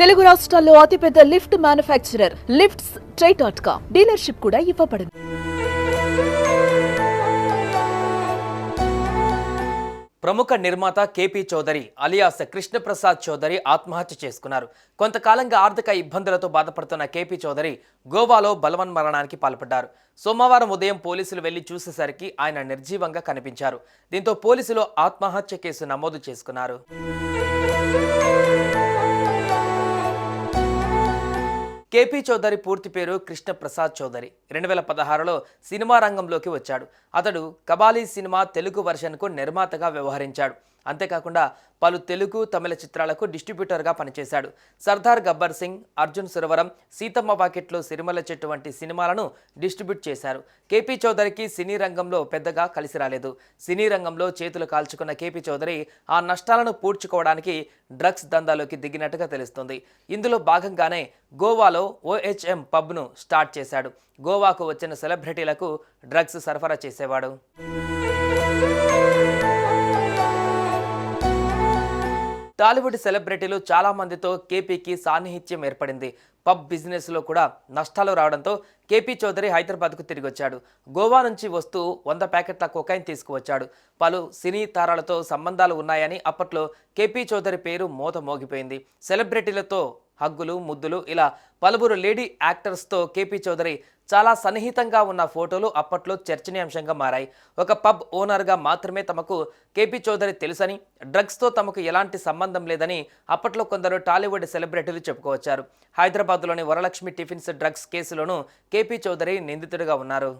తెలుగు రాష్ట్రాల్లో అతిపెద్ద lift manufacturer lifts try dot com dealership కూడా ఇవ్వబడింది. ప్రముఖ నిర్మాత కేపీ చౌదరి అలియాస్ కృష్ణప్రసాద్ చౌదరి ఆత్మహత్య చేసుకున్నారు. కొంతకాలంగా ఆర్థిక ఇబ్బందులతో బాధపడుతున్న కేపీ చౌదరి గోవాలో బలవన్ మరణానికి పాల్పడ్డారు. సోమవారం ఉదయం పోలీసులు వెళ్ళి చూసేసరికి ఆయన నిర్జీవంగా కనిపించారు. దీంతో పోలీసులు ఆత్మహత్య కేసు నమోదు చేసుకున్నారు. కేపీ చౌదరి పూర్తి పేరు కృష్ణప్రసాద్ చౌదరి. రెండు వేల పదహారులో సినిమా రంగంలోకి వచ్చాడు. అతడు కబాలీ సినిమా తెలుగు వర్షన్కు నిర్మాతగా వ్యవహరించాడు. అంతేకాకుండా పలు తెలుగు తమిళ చిత్రాలకు డిస్ట్రిబ్యూటర్గా పనిచేశాడు. సర్దార్ గబ్బర్ సింగ్ అర్జున్ సురవరం సీతమ్మ వాకిట్లో సిరిమల చెట్టు వంటి సినిమాలను డిస్ట్రిబ్యూట్ చేశారు. కేపీ చౌదరికి సినీ రంగంలో పెద్దగా కలిసి రాలేదు. సినీ రంగంలో చేతులు కాల్చుకున్న కేపీ చౌదరి ఆ నష్టాలను పూడ్చుకోవడానికి డ్రగ్స్ దందాలోకి దిగినట్టుగా తెలుస్తుంది. ఇందులో భాగంగానే గోవాలో ఓహెచ్ఎం పబ్ను స్టార్ట్ చేశాడు. గోవాకు వచ్చిన సెలబ్రిటీలకు డ్రగ్స్ సరఫరా చేసేవాడు. టాలీవుడ్ సెలబ్రిటీలు చాలా మందితో కేపీకి సాన్నిహిత్యం ఏర్పడింది. పబ్ బిజినెస్లో కూడా నష్టాలు రావడంతో కేపీ చౌదరి హైదరాబాద్కు తిరిగి వచ్చాడు గోవా నుంచి వస్తూ వంద ప్యాకెట్ల కొకైన్ తీసుకువచ్చాడు. పలు సినీ తారాలతో సంబంధాలు ఉన్నాయని అప్పట్లో కేపీ చౌదరి పేరు మోత మోగిపోయింది. సెలబ్రిటీలతో హగ్గులు ముద్దులు ఇలా పలువురు లేడీ యాక్టర్స్తో కేపీ చౌదరి చాలా సన్నిహితంగా ఉన్న ఫోటోలు అప్పట్లో చర్చనీయాంశంగా మారాయి. ఒక పబ్ ఓనర్గా మాత్రమే తమకు కేపీ చౌదరి తెలుసని డ్రగ్స్తో తమకు ఎలాంటి సంబంధం లేదని అప్పట్లో కొందరు టాలీవుడ్ సెలబ్రిటీలు చెప్పుకోవచ్చారు. హైదరాబాద్లోని వరలక్ష్మి టిఫిన్స్ డ్రగ్స్ కేసులోనూ కేపీ చౌదరి నిందితుడిగా ఉన్నారు.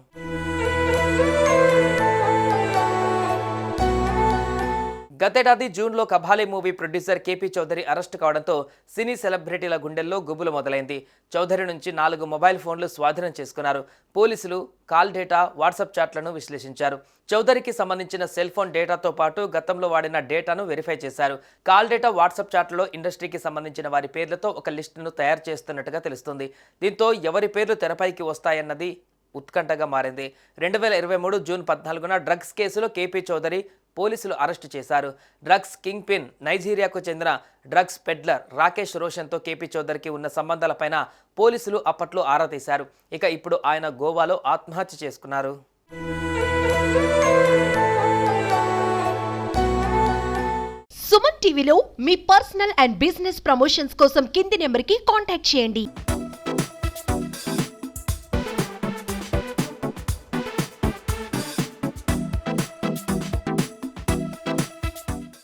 గతేడాది జూన్లో Kabali movie producer KP Chowdary arrest కావడంతో సినీ సెలబ్రిటీల గుండెల్లో గుబులు మొదలైంది. చౌదరి నుంచి నాలుగు మొబైల్ ఫోన్లు స్వాధీనం చేసుకున్నారు. పోలీసులు కాల్ డేటా వాట్సాప్ చాట్లను విశ్లేషించారు. చౌదరికి సంబంధించిన సెల్ ఫోన్ డేటాతో పాటు గతంలో వాడిన డేటాను వెరిఫై చేశారు. కాల్ డేటా వాట్సాప్ చాట్లో ఇండస్ట్రీకి సంబంధించిన వారి పేర్లతో ఒక లిస్టును తయారు చేస్తున్నట్టుగా తెలుస్తుంది. దీంతో ఎవరి పేర్లు తెరపైకి వస్తాయన్నది ఉత్కంఠగా మారింది. రెండు వేల ఇరవై మూడు జూన్ పద్నాలుగున డ్రగ్స్ కేసులో కేపీ చౌదరి పోలీసులు అరెస్టు చేశారు. డ్రగ్స్ కింగ్ పిన్ నైజీరియాకు చెందిన డ్రగ్స్ పెడ్లర్ రాకేష్ రోషన్తో కేపీ చౌదరికి ఉన్న సంబంధాలపైన పోలీసులు అప్పట్లో ఆరా తీశారు. ఇక ఇప్పుడు ఆయన గోవాలో ఆత్మహత్య చేసుకున్నారు. సుమన్ టీవీలో మీ పర్సనల్ అండ్ బిజినెస్ ప్రమోషన్స్ కోసం కింది నెంబర్కి కాంటాక్ట్ చేయండి.